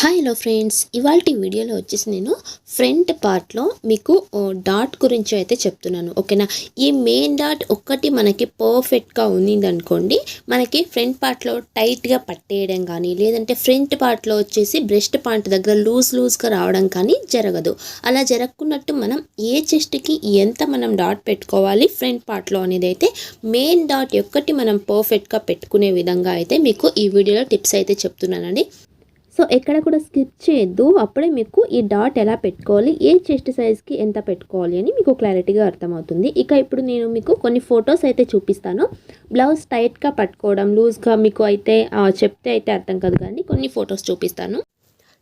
Hi hello friends ఇవాళ వీడియోలో వచ్చేసి నేను ఫ్రంట్ పార్ట్లో మీకు డాట్ గురించి అయితే చెప్తున్నాను. ఓకేనా? ఈ మెయిన్ డాట్ ఒక్కటి మనకి పర్ఫెక్ట్గా ఉందనుకోండి మనకి ఫ్రంట్ పార్ట్లో టైట్గా పట్టేయడం కానీ లేదంటే ఫ్రంట్ పార్ట్లో వచ్చేసి బ్రెస్ట్ పాయింట్ దగ్గర లూజ్ లూజ్గా రావడం కానీ జరగదు. అలా జరగకున్నట్టు మనం ఏ చెస్ట్కి ఎంత మనం డాట్ పెట్టుకోవాలి ఫ్రంట్ పార్ట్లో అనేది అయితే మెయిన్ డాట్ ఒక్కటి మనం పర్ఫెక్ట్గా పెట్టుకునే విధంగా అయితే మీకు ఈ వీడియోలో టిప్స్ అయితే చెప్తున్నానండి. సో ఎక్కడ కూడా స్కిప్ చేయొద్దు. అప్పుడే మీకు ఈ డాట్ ఎలా పెట్టుకోవాలి ఏ చెస్ట్ సైజ్కి ఎంత పెట్టుకోవాలి అని మీకు క్లారిటీగా అర్థమవుతుంది. ఇక ఇప్పుడు నేను మీకు కొన్ని ఫొటోస్ అయితే చూపిస్తాను. బ్లౌజ్ టైట్గా పట్టుకోవడం లూజ్గా మీకు అయితే చెప్తే అయితే అర్థం కాదు కానీ కొన్ని ఫొటోస్ చూపిస్తాను.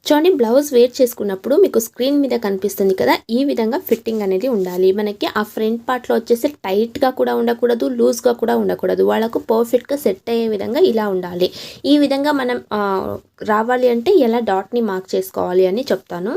చూడండి బ్లౌజ్ వేర్ చేసుకున్నప్పుడు మీకు స్క్రీన్ మీద కనిపిస్తుంది కదా ఈ విధంగా ఫిట్టింగ్ అనేది ఉండాలి. మనకి ఆ ఫ్రంట్ పార్ట్లో వచ్చేసి టైట్గా కూడా ఉండకూడదు లూజ్గా కూడా ఉండకూడదు. వాళ్ళకు పర్ఫెక్ట్గా సెట్ అయ్యే విధంగా ఇలా ఉండాలి. ఈ విధంగా మనం రావాలి అంటే ఎలా డాట్ని మార్క్ చేసుకోవాలి అని చెప్తాను.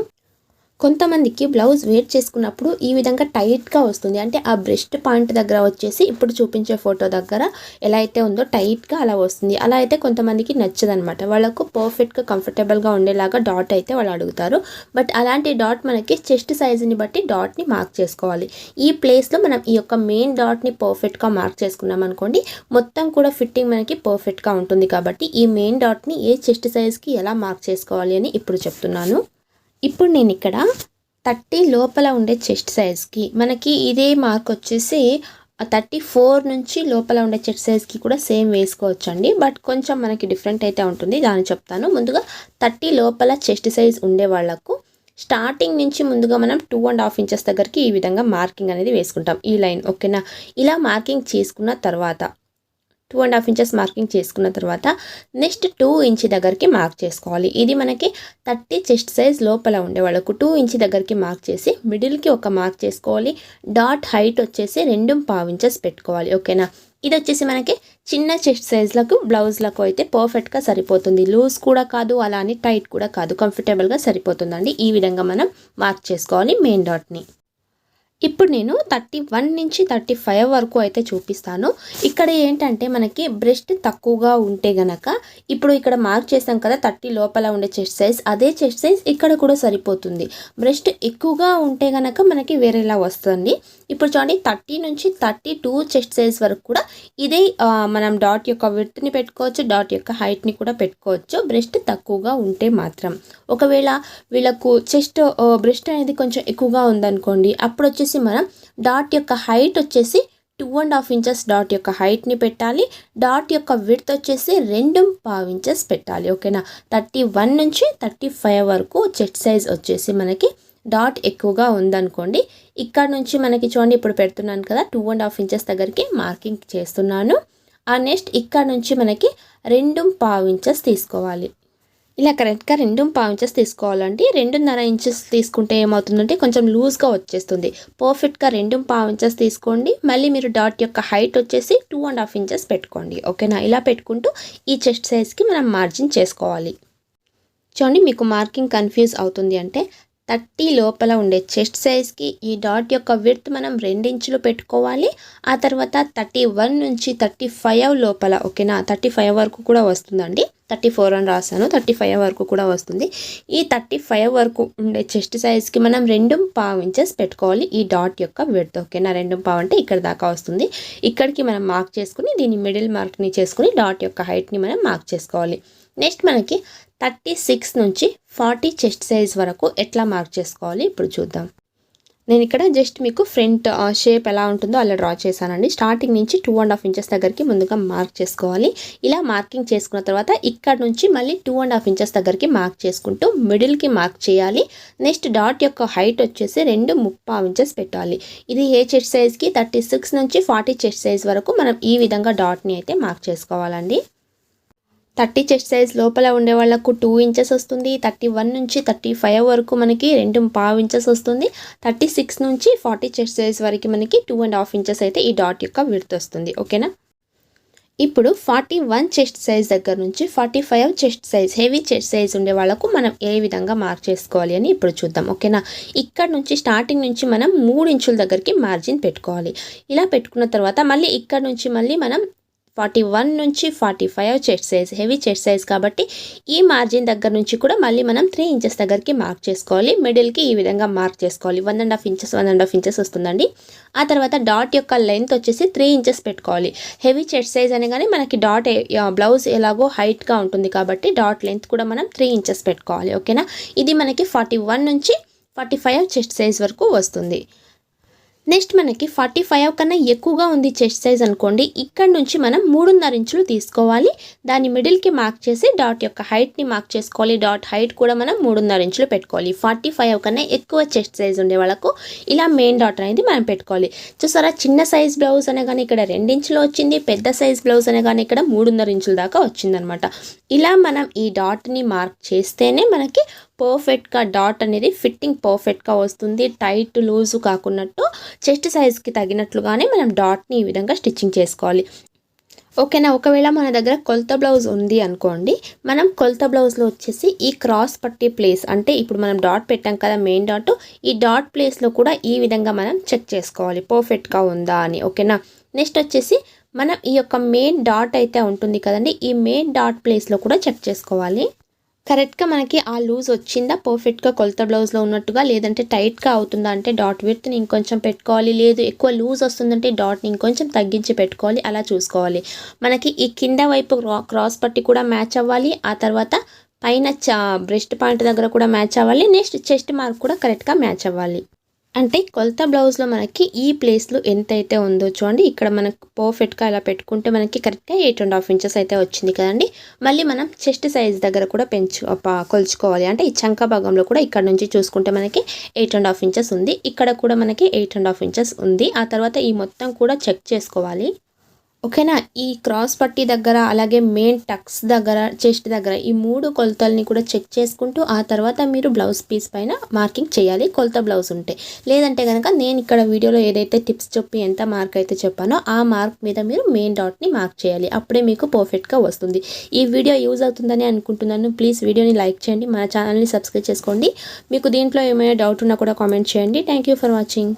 కొంతమందికి బ్లౌజ్ వేర్ చేసుకున్నప్పుడు ఈ విధంగా టైట్గా వస్తుంది. అంటే ఆ బ్రెస్ట్ పాయింట్ దగ్గర వచ్చేసి ఇప్పుడు చూపించే ఫోటో దగ్గర ఎలా అయితే ఉందో టైట్గా అలా వస్తుంది. అలా అయితే కొంతమందికి నచ్చదనమాట. వాళ్ళకు పర్ఫెక్ట్గా కంఫర్టబుల్గా ఉండేలాగా డాట్ అయితే వాళ్ళు అడుగుతారు. బట్ అలాంటి డాట్ మనకి చెస్ట్ సైజుని బట్టి డాట్ని మార్క్ చేసుకోవాలి. ఈ ప్లేస్లో మనం ఈ యొక్క మెయిన్ డాట్ని పర్ఫెక్ట్గా మార్క్ చేసుకున్నాం అనుకోండి మొత్తం కూడా ఫిట్టింగ్ మనకి పర్ఫెక్ట్గా ఉంటుంది కాబట్టి ఈ మెయిన్ డాట్ని ఏ చెస్ట్ సైజ్కి ఎలా మార్క్ చేసుకోవాలి అని ఇప్పుడు చెప్తున్నాను. ఇప్పుడు నేను ఇక్కడ థర్టీ లోపల ఉండే చెస్ట్ సైజ్కి మనకి ఇదే మార్క్ వచ్చేసి థర్టీ ఫోర్ నుంచి లోపల ఉండే చెస్ట్ సైజ్కి కూడా సేమ్ వేసుకోవచ్చు అండి బట్ కొంచెం మనకి డిఫరెంట్ అయితే ఉంటుంది దాన్ని చెప్తాను. ముందుగా థర్టీ లోపల చెస్ట్ సైజ్ ఉండే వాళ్ళకు స్టార్టింగ్ నుంచి ముందుగా మనం టూ అండ్ హాఫ్ ఇంచెస్ దగ్గరికి ఈ విధంగా మార్కింగ్ అనేది వేసుకుంటాం. ఈ లైన్ ఓకేనా? ఇలా మార్కింగ్ చేసుకున్న తర్వాత two and half inches marking చేసుకున్న తర్వాత నెక్స్ట్ టూ ఇంచ్ దగ్గరికి మార్క్ చేసుకోవాలి. ఇది మనకి థర్టీ చెస్ట్ సైజ్ లోపల ఉండే వాళ్ళకు టూ ఇంచ్ దగ్గరికి మార్క్ చేసి మిడిల్కి ఒక మార్క్ చేసుకోవాలి. డాట్ హైట్ వచ్చేసి రెండు పావు ఇంచెస్ పెట్టుకోవాలి. ఓకేనా ఇది వచ్చేసి మనకి చిన్న చెస్ట్ సైజ్లకు బ్లౌజ్లకు అయితే పర్ఫెక్ట్గా సరిపోతుంది. లూజ్ కూడా కాదు అలా అని టైట్ కూడా కాదు. కంఫర్టబుల్గా సరిపోతుందండి. ఈ విధంగా మనం మార్క్ చేసుకోవాలి మెయిన్ డాట్ని ఇప్పుడు నేను థర్టీ వన్ నుంచి థర్టీ ఫైవ్ వరకు అయితే చూపిస్తాను. ఇక్కడ ఏంటంటే మనకి బ్రెస్ట్ తక్కువగా ఉంటే గనక ఇప్పుడు ఇక్కడ మార్క్ చేసాం కదా థర్టీ లోపల ఉండే చెస్ట్ సైజ్ అదే చెస్ట్ సైజ్ ఇక్కడ కూడా సరిపోతుంది. బ్రెస్ట్ ఎక్కువగా ఉంటే గనక మనకి వేరేలా వస్తుంది. ఇప్పుడు చూడండి థర్టీ నుంచి థర్టీ టూ చెస్ట్ సైజ్ వరకు కూడా ఇదే మనం డాట్ యొక్క విడ్త్ని పెట్టుకోవచ్చు డాట్ యొక్క హైట్ని కూడా పెట్టుకోవచ్చు. బ్రెస్ట్ తక్కువగా ఉంటే మాత్రం. ఒకవేళ వీళ్ళకు చెస్ట్ బ్రెస్ట్ అనేది కొంచెం ఎక్కువగా ఉందనుకోండి అప్పుడు వచ్చేసి మనం డాట్ యొక్క హైట్ వచ్చేసి two and half inches dot యొక్క హైట్ని పెట్టాలి. డాట్ యొక్క విడ్త్ వచ్చేసి రెండు పావు ఇంచెస్ పెట్టాలి. ఓకేనా థర్టీ వన్ నుంచి థర్టీ ఫైవ్ వరకు చెట్ సైజ్ వచ్చేసి మనకి డాట్ ఎక్కువగా ఉందనుకోండి. ఇక్కడ నుంచి మనకి చూడండి ఇప్పుడు పెడుతున్నాను కదా టూ అండ్ హాఫ్ ఇంచెస్ దగ్గరికి మార్కింగ్ చేస్తున్నాను. ఆ నెక్స్ట్ ఇక్కడ నుంచి మనకి రెండు పావు ఇంచెస్ తీసుకోవాలి. ఇలా కరెక్ట్గా రెండు పావు ఇంచెస్ తీసుకోవాలండి. రెండున్నర ఇంచెస్ తీసుకుంటే ఏమవుతుందంటే కొంచెం లూజ్గా వచ్చేస్తుంది. పర్ఫెక్ట్గా రెండు పావు ఇంచెస్ తీసుకోండి. మళ్ళీ మీరు డాట్ యొక్క హైట్ వచ్చేసి టూ అండ్ హాఫ్ ఇంచెస్ పెట్టుకోండి. ఓకేనా? ఇలా పెట్టుకుంటూ ఈ చెస్ట్ సైజ్కి మనం మార్జిన్ చేసుకోవాలి. చూడండి మీకు మార్కింగ్ కన్ఫ్యూజ్ అవుతుంది అంటే థర్టీ లోపల ఉండే చెస్ట్ సైజ్కి ఈ డాట్ యొక్క విడ్త్ మనం రెండించులు పెట్టుకోవాలి. ఆ తర్వాత థర్టీ వన్ నుంచి థర్టీ ఫైవ్ లోపల ఓకేనా? థర్టీ ఫైవ్ వరకు కూడా వస్తుందండి. థర్టీ ఫోర్ అని రాశాను. థర్టీ ఫైవ్ వరకు కూడా వస్తుంది. ఈ థర్టీ ఫైవ్ వరకు ఉండే చెస్ట్ సైజ్కి మనం రెండు పావు ఇంచెస్ పెట్టుకోవాలి ఈ డాట్ యొక్క విడ్త్ ఓకేనా? రెండు పావు అంటే ఇక్కడ దాకా వస్తుంది. ఇక్కడికి మనం మార్క్ చేసుకుని దీని మిడిల్ మార్క్ని చేసుకుని డాట్ యొక్క హైట్ని మనం మార్క్ చేసుకోవాలి. నెక్స్ట్ మనకి థర్టీ సిక్స్ నుంచి ఫార్టీ చెస్ట్ సైజ్ వరకు ఎట్లా మార్క్ చేసుకోవాలి? ఇప్పుడు చూద్దాం. నేను ఇక్కడ జస్ట్ మీకు ఫ్రంట్ షేప్ ఎలా ఉంటుందో అలా డ్రా చేశానండి. స్టార్టింగ్ నుంచి టూ అండ్ హాఫ్ ఇంచెస్ దగ్గరికి ముందుగా మార్క్ చేసుకోవాలి. ఇలా మార్కింగ్ చేసుకున్న తర్వాత ఇక్కడ నుంచి మళ్ళీ టూ అండ్ హాఫ్ ఇంచెస్ దగ్గరికి మార్క్ చేసుకుంటూ మిడిల్కి మార్క్ చేయాలి. నెక్స్ట్ డాట్ యొక్క హైట్ వచ్చేసి రెండు ముప్పై ఇంచెస్ పెట్టాలి. ఇది ఏ చెస్ట్ సైజ్కి? థర్టీ సిక్స్ నుంచి ఫార్టీ చెస్ట్ సైజ్ వరకు మనం ఈ విధంగా డాట్ని అయితే మార్క్ చేసుకోవాలండి. థర్టీ చెస్ట్ సైజ్ లోపల ఉండే వాళ్ళకు టూ ఇంచెస్ వస్తుంది. థర్టీ వన్ నుంచి థర్టీ ఫైవ్ వరకు మనకి రెండు పావు ఇంచెస్ వస్తుంది. థర్టీ సిక్స్ నుంచి ఫార్టీ చెస్ట్ సైజ్ వరకు మనకి టూ అండ్ హాఫ్ ఇంచెస్ అయితే ఈ డాట్ యొక్క విడుత వస్తుంది. ఓకేనా? ఇప్పుడు ఫార్టీ వన్ చెస్ట్ సైజ్ దగ్గర నుంచి forty five chest size heavy chest size ఉండే వాళ్ళకు మనం ఏ విధంగా మార్క్ చేసుకోవాలి అని ఇప్పుడు చూద్దాం. ఓకేనా? ఇక్కడ నుంచి స్టార్టింగ్ నుంచి మనం మూడు ఇంచుల దగ్గరికి మార్జిన్ పెట్టుకోవాలి. ఇలా పెట్టుకున్న తర్వాత మళ్ళీ ఇక్కడ నుంచి మళ్ళీ మనం ఫార్టీ వన్ నుంచి forty five chest size heavy chest size కాబట్టి ఈ మార్జిన్ దగ్గర నుంచి కూడా మళ్ళీ మనం త్రీ ఇంచెస్ దగ్గరికి మార్క్ చేసుకోవాలి. మిడిల్కి ఈ విధంగా మార్క్ చేసుకోవాలి. One and half inches one and half inches వస్తుందండి. ఆ తర్వాత డాట్ యొక్క లెంత్ వచ్చేసి త్రీ ఇంచెస్ పెట్టుకోవాలి. హెవీ చెస్ట్ సైజ్ అనగానే మనకి డాట్ బ్లౌజ్ ఎలాగో హైట్గా ఉంటుంది కాబట్టి డాట్ లెంత్ కూడా మనం త్రీ ఇంచెస్ పెట్టుకోవాలి. ఓకేనా? ఇది మనకి ఫార్టీ వన్ నుంచి ఫార్టీ ఫైవ్ చెస్ట్ సైజ్ వరకు వస్తుంది. నెక్స్ట్ మనకి ఫార్టీ ఫైవ్ కన్నా ఎక్కువగా ఉంది చెస్ట్ సైజ్ అనుకోండి. ఇక్కడ నుంచి మనం మూడున్నర ఇంచులు తీసుకోవాలి. దాని మిడిల్కి మార్క్ చేసి డాట్ యొక్క హైట్ని మార్క్ చేసుకోవాలి. డాట్ హైట్ కూడా మనం మూడున్నర ఇంచులు పెట్టుకోవాలి. ఫార్టీ ఫైవ్ కన్నా ఎక్కువ చెస్ట్ సైజ్ ఉండే వాళ్ళకు ఇలా మెయిన్ డాట్ అనేది మనం పెట్టుకోవాలి. చూసారా? చిన్న సైజ్ బ్లౌజ్ అనగానే ఇక్కడ రెండించులు వచ్చింది. పెద్ద సైజ్ బ్లౌజ్ అనగానే ఇక్కడ మూడున్నర ఇంచుల దాకా వచ్చిందనమాట. ఇలా మనం ఈ డాట్ని మార్క్ చేస్తేనే మనకి పర్ఫెక్ట్గా డాట్ అనేది ఫిట్టింగ్ పర్ఫెక్ట్గా వస్తుంది. టైట్ లూజు కాకున్నట్టు చెస్ట్ సైజ్కి తగినట్లుగానే మనం డాట్ని ఈ విధంగా స్టిచ్చింగ్ చేసుకోవాలి. ఓకేనా ఒకవేళ మన దగ్గర కొలత బ్లౌజ్ ఉంది అనుకోండి మనం కొలత బ్లౌజ్లో వచ్చేసి ఈ క్రాస్ పట్టి ప్లేస్ అంటే ఇప్పుడు మనం డాట్ పెట్టాం కదా మెయిన్ డాట్ ఈ డాట్ ప్లేస్లో కూడా ఈ విధంగా మనం చెక్ చేసుకోవాలి. పర్ఫెక్ట్గా ఉందా అని ఓకేనా నెక్స్ట్ వచ్చేసి మనం ఈ యొక్క మెయిన్ డాట్ అయితే ఉంటుంది కదండి ఈ మెయిన్ డాట్ ప్లేస్లో కూడా చెక్ చేసుకోవాలి. కరెక్ట్గా మనకి ఆ లూజ్ వచ్చిందా? పర్ఫెక్ట్గా కొలత బ్లౌజ్లో ఉన్నట్టుగా? లేదంటే టైట్గా అవుతుందా? అంటే డాట్ విడ్త్ని ఇంకొంచెం పెట్టుకోవాలి. లేదు ఎక్కువ లూజ్ వస్తుందంటే డాట్ని ఇంకొంచెం తగ్గించి పెట్టుకోవాలి. అలా చూసుకోవాలి. మనకి ఈ కింద వైపు క్రాస్ పట్టి కూడా మ్యాచ్ అవ్వాలి. ఆ తర్వాత పైన బ్రెస్ట్ పాయింట్ దగ్గర కూడా మ్యాచ్ అవ్వాలి. నెక్స్ట్ చెస్ట్ మార్క్ కూడా కరెక్ట్గా మ్యాచ్ అవ్వాలి. అంటే కొలత బ్లౌజ్లో మనకి ఈ ప్లేస్లో ఎంత అయితే ఉందో చూడండి ఇక్కడ మనకు పర్ఫెక్ట్గా ఇలా పెట్టుకుంటే మనకి కరెక్ట్గా ఎయిట్ అండ్ హాఫ్ ఇంచెస్ అయితే వచ్చింది కదండి. మళ్ళీ మనం చెస్ట్ సైజ్ దగ్గర కూడా పెంచు కొలుచుకోవాలి. అంటే ఈ చంక భాగంలో కూడా ఇక్కడ నుంచి చూసుకుంటే మనకి ఎయిట్ అండ్ హాఫ్ ఇంచెస్ ఉంది. ఇక్కడ కూడా మనకి ఎయిట్ అండ్ హాఫ్ ఇంచెస్ ఉంది. ఆ తర్వాత ఈ మొత్తం కూడా చెక్ చేసుకోవాలి. ఓకేనా? ఈ క్రాస్ పట్టీ దగ్గర అలాగే మెయిన్ టక్స్ దగ్గర చెస్ట్ దగ్గర ఈ మూడు కొలతల్ని కూడా చెక్ చేసుకుంటూ ఆ తర్వాత మీరు బ్లౌజ్ పీస్ పైన మార్కింగ్ చేయాలి. కొలత బ్లౌజ్ ఉంటే. లేదంటే కనుక నేను ఇక్కడ వీడియోలో ఏదైతే టిప్స్ చెప్పి ఎంత మార్క్ అయితే చెప్పానో ఆ మార్క్ మీద మీరు మెయిన్ డాట్ని మార్క్ చేయాలి. అప్పుడే మీకు పర్ఫెక్ట్గా వస్తుంది. ఈ వీడియో యూజ్ అవుతుందని అనుకుంటున్నాను. ప్లీజ్ వీడియోని లైక్ చేయండి. మన ఛానల్ని సబ్స్క్రైబ్ చేసుకోండి. మీకు దీంట్లో ఏమైనా డౌట్ ఉన్నా కూడా కామెంట్ చేయండి. Thank for watching.